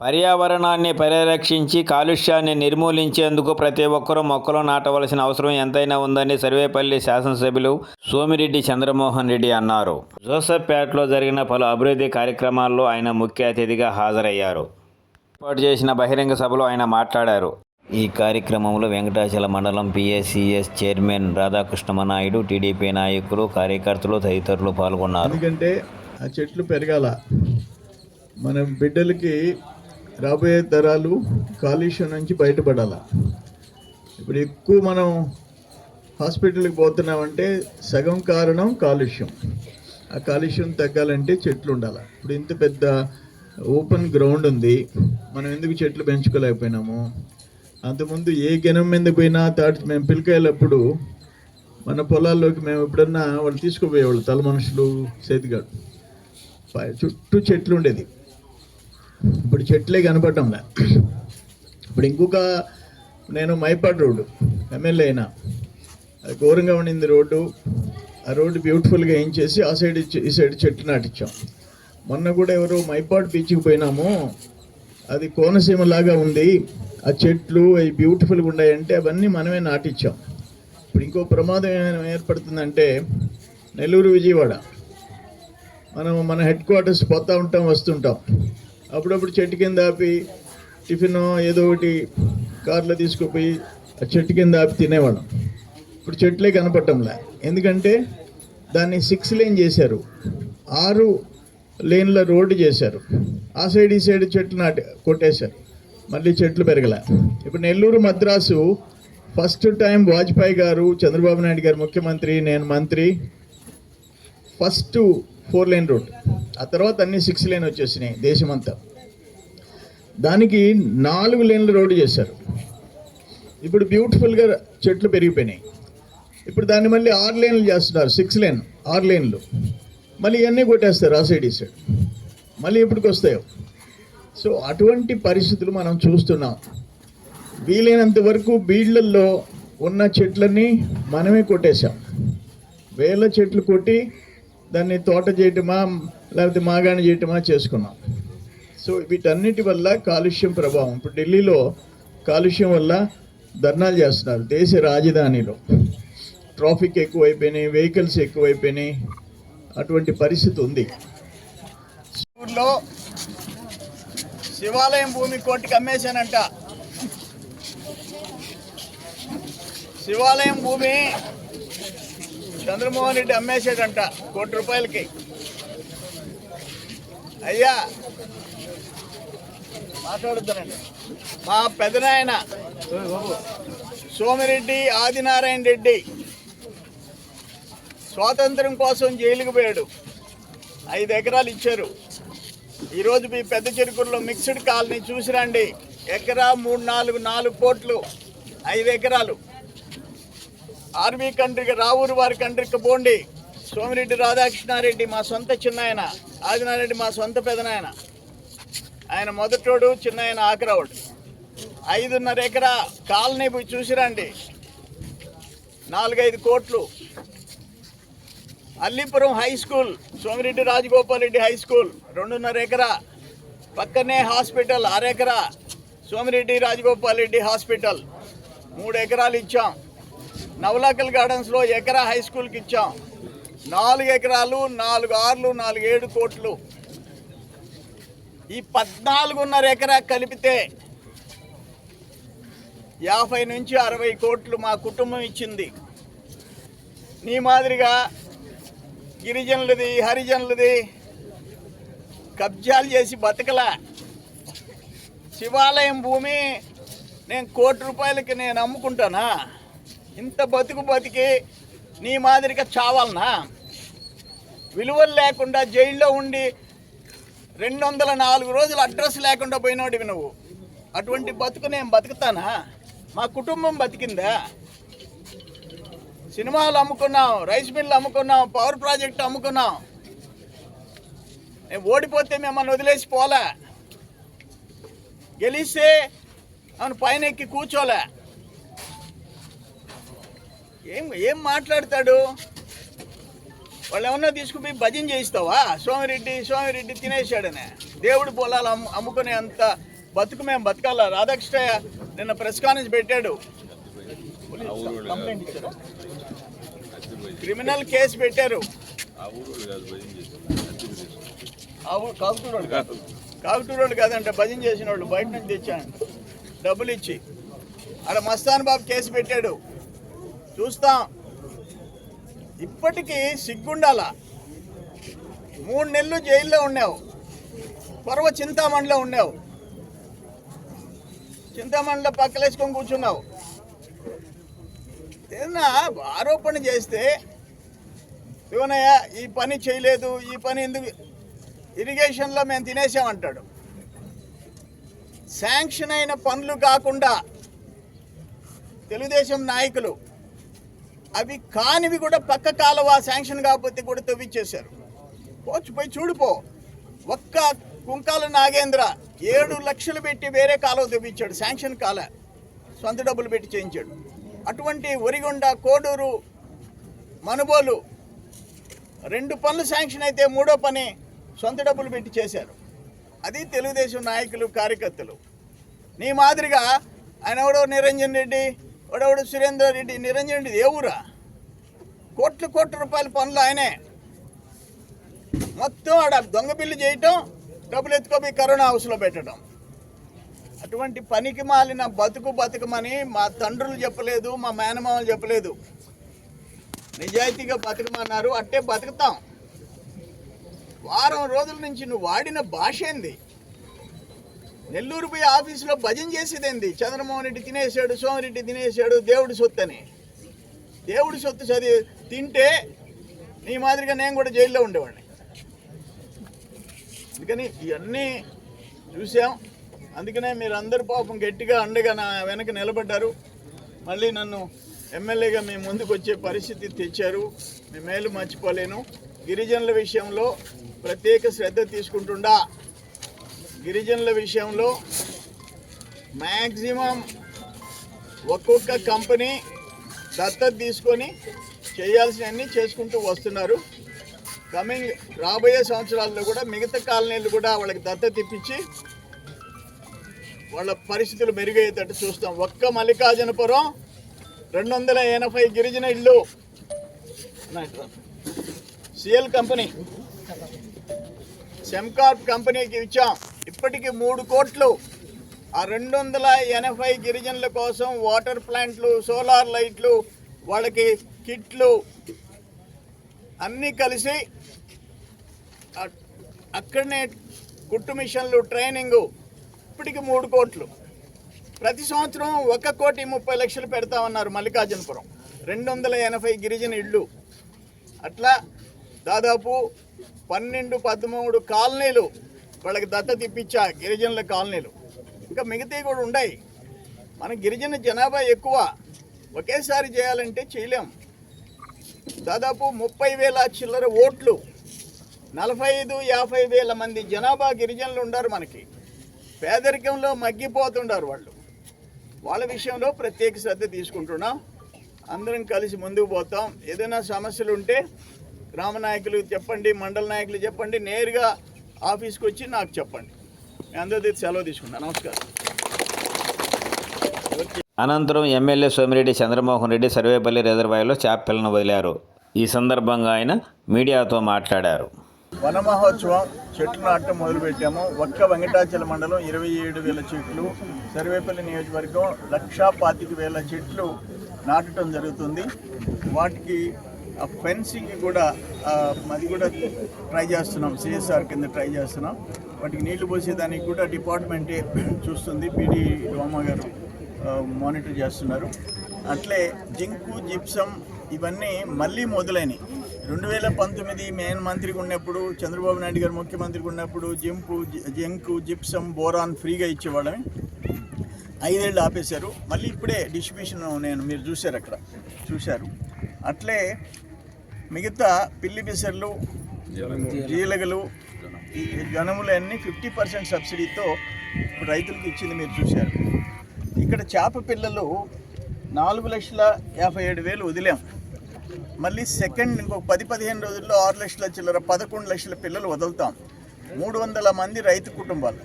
పర్యావరణాన్ని పరిరక్షించి కాలుష్యాన్ని నిర్మూలించేందుకు ప్రతి ఒక్కరూ మొక్కలు నాటవలసిన అవసరం ఎంతైనా ఉందని సర్వేపల్లి శాసనసభ్యులు సోమిరెడ్డి చంద్రమోహన్ రెడ్డి అన్నారు. జోసఫ్పేటలో జరిగిన పలు అభివృద్ధి కార్యక్రమాల్లో ఆయన ముఖ్య అతిథిగా హాజరయ్యారు. ఏర్పాటు చేసిన బహిరంగ సభలో ఆయన మాట్లాడారు. ఈ కార్యక్రమంలో వెంకటాచల మండలం పిఎస్సిఎస్ చైర్మన్ రాధాకృష్ణమనాయుడు టీడీపీ నాయకులు కార్యకర్తలు తదితరులు పాల్గొన్నారు. ఎందుకంటే ఆ చెట్లు పెరగాల. మన బిడ్డలకి రాబోయే తరాలు కాలుష్యం నుంచి బయటపడాల? ఇప్పుడు ఎక్కువ మనం హాస్పిటల్కి పోతున్నామంటే సగం కారణం కాలుష్యం. ఆ కాలుష్యం తగ్గాలంటే చెట్లు ఉండాలి? ఇప్పుడు ఇంత పెద్ద ఓపెన్ గ్రౌండ్ ఉంది. మనం ఎందుకు చెట్లు పెంచుకోలేకపోయినాము? అంతకుముందు ఏ గెనం మీద పోయినా తాటి మేము పిలికాయలప్పుడు మన పొలాల్లోకి మేము ఎప్పుడన్నా వాళ్ళు తీసుకుపోయేవాళ్ళు తల మనుషులు సేతిగాడు చుట్టూ చెట్లు ఉండేది. ఇప్పుడు చెట్లే కనపడటంలే ఇప్పుడు ఇంకొక నేను మైపాడు రోడ్డు ఎమ్మెల్యే అయినా. అది ఘోరంగా ఉండింది రోడ్డు. ఆ రోడ్డు బ్యూటిఫుల్గా ఏం చేసి ఆ సైడ్ ఈ సైడ్ చెట్లు నాటించాం మొన్న కూడా ఎవరో మైపాడు బీచ్కి పోయినాము. అది కోనసీమ లాగా ఉంది. ఆ చెట్లు అవి బ్యూటిఫుల్గా ఉన్నాయంటే అవన్నీ మనమే నాటించాం ఇప్పుడు ఇంకో ప్రమాదం ఏమైనా ఏర్పడుతుందంటే నెల్లూరు విజయవాడ. మనం మన హెడ్ క్వార్టర్స్ పోతూ ఉంటాం వస్తుంటాం. అప్పుడప్పుడు చెట్టు కింద ఆపి టిఫిన్ ఏదో ఒకటి కార్లో తీసుకుపోయి ఆ చెట్టు కింద ఆపి తినేవాళ్ళం. ఇప్పుడు చెట్లే కనపడటంలే. ఎందుకంటే దాన్ని సిక్స్ లేన్ చేశారు. ఆరు లేన్ల రోడ్డు చేశారు. ఆ సైడ్ ఈ సైడ్ చెట్లు నాటి కొట్టేశారు. మళ్ళీ చెట్లు పెరగలే. ఇప్పుడు నెల్లూరు మద్రాసు ఫస్ట్ టైం వాజ్పేయి గారు చంద్రబాబు నాయుడు గారు ముఖ్యమంత్రి నేను మంత్రి ఫస్ట్ ఫోర్ లైన్ రోడ్ ఆ తర్వాత అన్ని సిక్స్ లైన్ వచ్చేసినాయి దేశమంతా. దానికి నాలుగు లేన్లు రోడ్డు చేశారు. ఇప్పుడు బ్యూటిఫుల్గా చెట్లు పెరిగిపోయినాయి. ఇప్పుడు దాన్ని మళ్ళీ ఆరు లేన్లు చేస్తున్నారు సిక్స్ లేన్ ఆరు లేన్లు మళ్ళీ ఇవన్నీ కొట్టేస్తారు ఆ సైడ్ ఈ సైడ్ మళ్ళీ ఇప్పటికి వస్తాయో. సో అటువంటి పరిస్థితులు మనం చూస్తున్నాం. వీలైనంత వరకు బీళ్ళల్లో ఉన్న చెట్లన్నీ మనమే కొట్టేశాం. వేల చెట్లు కొట్టి దాన్ని తోట చేయటమా లేకపోతే మాగాణి చేయటమా చేసుకున్నాం. సో వీటన్నిటి వల్ల కాలుష్యం ప్రభావం. ఇప్పుడు ఢిల్లీలో కాలుష్యం వల్ల ధర్నాలు చేస్తున్నారు దేశ రాజధానిలో. ట్రాఫిక్ ఎక్కువైపోయినాయి వెహికల్స్ ఎక్కువైపోయినాయి. అటువంటి పరిస్థితి ఉంది. ఊర్లో శివాలయం భూమి కోర్టుకి అమ్మేశానంట. శివాలయం భూమి చంద్రమోహన్ రెడ్డి అమ్మేసాడంట కోటి రూపాయలకి. అయ్యా మాట్లాడుతానండి మా పెదనాయన సోమిరెడ్డి ఆదినారాయణ రెడ్డి స్వాతంత్రం కోసం జైలుకు పోయాడు. ఐదు ఎకరాలు ఇచ్చారు. ఈరోజు మీ పెద్ద చెరుకుల్లో మిక్స్డ్ కాలనీ చూసిరండి. ఎకరా మూడు నాలుగు నాలుగు కోట్లు. ఐదు ఎకరాలు. ఆర్మీ కంట్రీకి రావూరు వారి కంట్రీకి పోండి సోమిరెడ్డి రాధాకృష్ణారెడ్డి మా సొంత చిన్నాయన ఆదినారెడ్డి మా సొంత పెదనాయన. ఆయన మొదటోడు చిన్నాయన ఆకరావుడు. ఐదున్నర ఎకరా కాలనీ పోయి చూసిరండి. నాలుగైదు కోట్లు. Allipuram high school Somireddy Rajagopal Reddy high school రెండున్నర ఎకరా. పక్కనే హాస్పిటల్ అరెకరా. సోమిరెడ్డి రాజగోపాల్ రెడ్డి హాస్పిటల్. మూడు ఎకరాలు ఇచ్చాం. నవలాకల్ గార్డెన్స్లో ఎకరా హై స్కూల్కి ఇచ్చాం. నాలుగు ఎకరాలు నాలుగు ఆర్లు నాలుగు ఏడు కోట్లు. ఈ పద్నాలుగున్నర ఎకరా కలిపితే యాభై నుంచి అరవై కోట్లు మా కుటుంబం ఇచ్చింది. నీ మాదిరిగా గిరిజనులది హరిజనులది కబ్జాలు చేసి బతకలా. శివాలయం భూమి నేను కోటి రూపాయలకి నేను అమ్ముకుంటానా? ఇంత బతుకు బతికి నీ మాదిరిగా చావాలనా? విలువలు లేకుండా జైల్లో ఉండి రెండు వందల నాలుగు రోజులు అడ్రస్ లేకుండా పోయినోడివి నువ్వు. అటువంటి బతుకు నేను బతుకుతానా? మా కుటుంబం బతికిందా? సినిమాలు అమ్ముకున్నాం రైస్ మిల్లు అమ్ముకున్నాం పవర్ ప్రాజెక్ట్ అమ్ముకున్నాం. నేను ఓడిపోతే మిమ్మల్ని వదిలేసి పోలే? గెలిస్తే అవును పైన ఎక్కి కూర్చోలే. ఏం ఏం మాట్లాడతాడు? వాళ్ళు ఏమన్నా తీసుకుపోయి భజన చేయిస్తావా? సోమిరెడ్డి సోమిరెడ్డి తినేశాడనే. దేవుడి పొలాలు అమ్ము అమ్ముకునే అంత బతుకు మేము బతకాల? రాధాకృష్ణ నిన్న ప్రెస్ కాన్ఫరెన్స్ పెట్టాడు. క్రిమినల్ కేసు పెట్టారు. ఆ ఊరు కాకుటూరోడు కాదు. కాకుటూరోడు కాదంటే భజన చేసిన వాళ్ళు బయట నుంచి తెచ్చాను. డబ్బులు ఇచ్చి. ఆడ మస్తాన్ బాబు కేసు పెట్టాడు. చూస్తాం. ఇప్పటికీ సిగ్గుండాల. మూడు నెలలు జైల్లో ఉన్నావు. పర్వ చింతామణిలో ఉన్నావు. చింతామణిలో పక్కలేసుకొని కూర్చున్నావు. ఏదన్నా ఆరోపణ చేస్తే శివనయ్య ఈ పని చేయలేదు ఈ పని ఎందుకు ఇరిగేషన్లో మేము తినేసామంటాడు. శాంక్షన్ అయిన పనులు కాకుండా తెలుగుదేశం నాయకులు అవి కానివి కూడా పక్క కాలువ శాంక్షన్ కాకపోతే కూడా తవ్విచ్చేశారు. పోచ్చు పోయి చూడిపో ఒక్క కుంకాల నాగేంద్ర ఏడు లక్షలు పెట్టి వేరే కాలువ తవ్వించాడు శాంక్షన్ కాల. సొంత డబ్బులు పెట్టి చేయించాడు. అటువంటి ఒరిగొండ కోడూరు మనుబోలు రెండు పనులు శాంక్షన్ అయితే మూడో పని సొంత డబ్బులు పెట్టి చేశారు. అది తెలుగుదేశం నాయకులు కార్యకర్తలు. నీ మాదిరిగా ఆయన ఎవడో నిరంజన్ రెడ్డి ఎవడెవడు సురేందర్ రెడ్డి నిరంజన్ రెడ్డి ఏ ఊరా? కోట్ల కోట్ల రూపాయల పనులు ఆయనే. మొత్తం ఆడ దొంగ బిల్లు చేయటం డబ్బులు ఎత్తుకోపోయి కరోనా హౌస్లో పెట్టడం. అటువంటి పనికి మాలిన బతుకు బతుకమని మా తండ్రులు చెప్పలేదు మా మేనమామలు చెప్పలేదు. నిజాయితీగా బతుకమన్నారు అట్టే బతుకుతాం. వారం రోజుల నుంచి నువ్వు వాడిన భాష ఏంది? నెల్లూరు పోయి ఆఫీసులో భజన చేసేదేంది? చంద్రమోహన్ రెడ్డి తినేశాడు సోమిరెడ్డి తినేశాడు దేవుడి సొత్తు అని దేవుడి సొత్తు చదివి తింటే నీ మాదిరిగా నేను కూడా జైల్లో ఉండేవాడిని. అందుకని ఇవన్నీ చూసాం. అందుకనే మీరు అందరు పాపం గట్టిగా అండగా నా వెనక నిలబడ్డారు. మళ్ళీ నన్ను ఎమ్మెల్యేగా మీ ముందుకు వచ్చే పరిస్థితి తెచ్చారు. మీ మేలు మర్చిపోలేను. గిరిజనుల విషయంలో ప్రత్యేక శ్రద్ధ తీసుకుంటుండా. గిరిజనుల విషయంలో మ్యాక్సిమం ఒక్కొక్క కంపెనీ దత్తత తీసుకొని చేయాల్సినవన్నీ చేసుకుంటూ వస్తున్నారు. కమింగ్ రాబోయే సంవత్సరాల్లో కూడా మిగతా కాలనీలు కూడా వాళ్ళకి దత్తత ఇప్పించి వాళ్ళ పరిస్థితులు మెరుగయ్యేటట్టు చూస్తాం. ఒక్క మల్లికార్జునపురం రెండు వందల ఎనభై గిరిజన ఇళ్ళు సిఎల్ కంపెనీ సెమ్కార్ప్ కంపెనీకి ఇచ్చాం. ఇప్పటికి మూడు కోట్లు. ఆ రెండు వందల ఎనభై గిరిజనుల కోసం వాటర్ ప్లాంట్లు సోలార్ లైట్లు వాళ్ళకి కిట్లు అన్నీ కలిసి అక్కడనే గుట్టు మిషన్లు ట్రైనింగు. ఇప్పటికి మూడు కోట్లు. ప్రతి సంవత్సరం ఒక కోటి ముప్పై లక్షలు పెడతామన్నారు మల్లికార్జునపురం. రెండు వందల ఎనభై గిరిజన ఇళ్ళు. అట్లా దాదాపు పన్నెండు పదమూడు కాలనీలు వాళ్ళకి దత్తత ఇప్పించా గిరిజనుల కాలనీలు. ఇంకా మిగతావి కూడా ఉన్నాయి మన గిరిజన జనాభా ఎక్కువ. ఒకేసారి చేయాలంటే చేయలేం. దాదాపు ముప్పై వేల చిల్లర ఓట్లు. నలభై ఐదు యాభై వేల మంది జనాభా గిరిజనులు ఉన్నారు మనకి. పేదరికంలో మగ్గిపోతుండారు వాళ్ళు. వాళ్ళ విషయంలో ప్రత్యేక శ్రద్ధ తీసుకుంటున్నాం. అందరం కలిసి ముందుకు పోతాం. ఏదైనా సమస్యలు ఉంటే గ్రామ నాయకులు చెప్పండి మండల నాయకులు చెప్పండి నేరుగా ఆఫీస్కి వచ్చి నాకు చెప్పండి. మీ అందరితో సెలవు తీసుకుంటాను నమస్కారం. అనంతరం ఎమ్మెల్యే సోమిరెడ్డి చంద్రమోహన్ రెడ్డి సర్వేపల్లి రిజర్వాయర్లో చేపలను వదిలారు. ఈ సందర్భంగా ఆయన మీడియాతో మాట్లాడారు. వన మహోత్సవం చెట్లు నాటడం మొదలుపెట్టాము. ఒక్క వెంకటాచల మండలం ఇరవై ఏడు వేల చెట్లు. సర్వేపల్లి నియోజకవర్గం లక్షా పాతిక వేల చెట్లు నాటడం జరుగుతుంది. వాటికి ఆ ఫెన్సింగ్ కూడా అది కూడా ట్రై చేస్తున్నాం సిఎస్ఆర్ కింద ట్రై చేస్తున్నాం. వాటికి నీళ్ళు పోసేదానికి కూడా డిపార్ట్మెంటే చూస్తుంది పీడీ రోమా గారు మానిటర్ చేస్తున్నారు. అట్లే జింకు జిప్సం ఇవన్నీ మళ్ళీ మొదలైనవి రెండు వేల పంతొమ్మిది మెయిన్ మంత్రిగా ఉన్నప్పుడు చంద్రబాబు నాయుడు గారు ముఖ్యమంత్రిగా ఉన్నప్పుడు జింపు జింకు జిప్సం బోరాన్ ఫ్రీగా ఇచ్చేవాళ్ళని ఐదేళ్ళు ఆపేశారు. మళ్ళీ ఇప్పుడే డిస్ట్రిబ్యూషన్ నేను మీరు చూశారు అక్కడ. చూశారు. అట్లే మిగతా పిల్లి పిసర్లు జీలగలు ఈ అన్నీ ఫిఫ్టీ పర్సెంట్ సబ్సిడీతో ఇప్పుడు రైతులకు ఇచ్చింది మీరు చూశారు. ఇక్కడ చేప పిల్లలు నాలుగు లక్షల యాభై ఏడు వేలు వదిలాం. మళ్ళీ సెకండ్ ఇంకొక పది పదిహేను రోజుల్లో ఆరు లక్షల చిల్లర పదకొండు లక్షల పిల్లలు వదులుతాం. మూడు వందల మంది రైతు కుటుంబాలు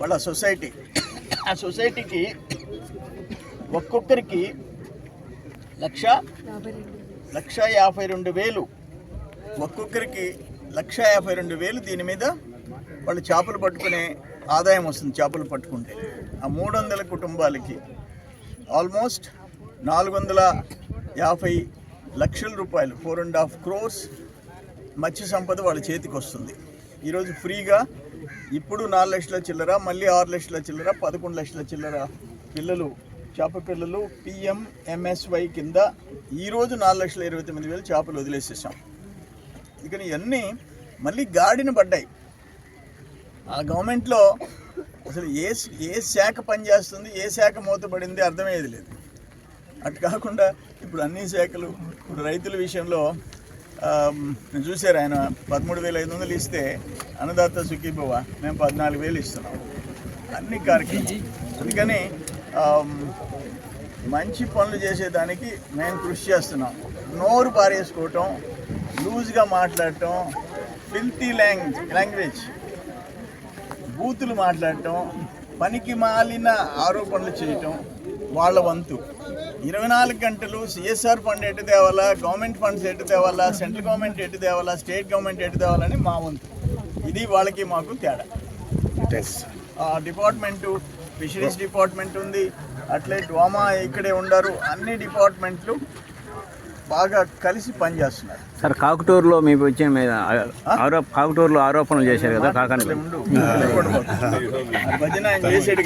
వాళ్ళ సొసైటీ. ఆ సొసైటీకి ఒక్కొక్కరికి లక్ష లక్ష యాభై రెండు వేలు. ఒక్కొక్కరికి లక్ష యాభై రెండు వేలు దీని మీద వాళ్ళు చేపలు పట్టుకునే ఆదాయం వస్తుంది చేపలు పట్టుకుంటే. ఆ మూడు వందల కుటుంబాలకి ఆల్మోస్ట్ నాలుగు వందల యాభై లక్షల రూపాయలు four and half crores Matsya Sampada వాళ్ళ చేతికి వస్తుంది. ఈరోజు ఫ్రీగా ఇప్పుడు నాలుగు లక్షల చిల్లర మళ్ళీ ఆరు లక్షల చిల్లర పదకొండు లక్షల చిల్లర పిల్లలు చేప పిల్లలు పిఎంఎంఎస్వై కింద ఈరోజు నాలుగు లక్షల ఇరవై తొమ్మిది వేలు చేపలు వదిలేసేసాం. అందుకని ఇవన్నీ మళ్ళీ గాడిన పడ్డాయి. ఆ గవర్నమెంట్లో అసలు ఏ ఏ శాఖ పనిచేస్తుంది ఏ శాఖ మూతపడింది అర్థమయ్యేది లేదు. అటు కాకుండా ఇప్పుడు అన్ని శాఖలు ఇప్పుడు రైతుల విషయంలో నేను చూశారు ఆయన పదమూడు వేల ఐదు వందలు ఇస్తే అన్నదాత సుఖీభవ మేము పద్నాలుగు వేలు ఇస్తున్నాం. అన్ని కార్యక్రమం అందుకని మంచి పనులు చేసేదానికి మేము కృషి చేస్తున్నాం. నోరు పారేసుకోవటం లూజ్గా మాట్లాడటం ఫిల్తీ లాంగ్వేజ్ లాంగ్వేజ్ బూతులు మాట్లాడటం పనికి మాలిన ఆరోపణలు చేయటం వాళ్ళ వంతు. ఇరవై నాలుగు గంటలు సిఎస్ఆర్ ఫండ్ ఎటు తేవాలా గవర్నమెంట్ ఫండ్స్ ఎటు తేవాలా సెంట్రల్ గవర్నమెంట్ ఎటు తేవాలా స్టేట్ గవర్నమెంట్ ఎటు తేవాలని మా వంతు. ఇది వాళ్ళకి మాకు తేడా. డిపార్ట్మెంటు ఫిషరీస్ డిపార్ట్మెంట్ ఉంది అట్లే డ్వామా ఇక్కడే ఉండారు అన్ని డిపార్ట్మెంట్లు బాగా కలిసి పనిచేస్తున్నారు సార్ కాకుటూరులో మీకు వచ్చిన మీద ఆరోప కాకుటూరులో ఆరోపణలు చేశారు కదా కాకండి. భజన చేసాడు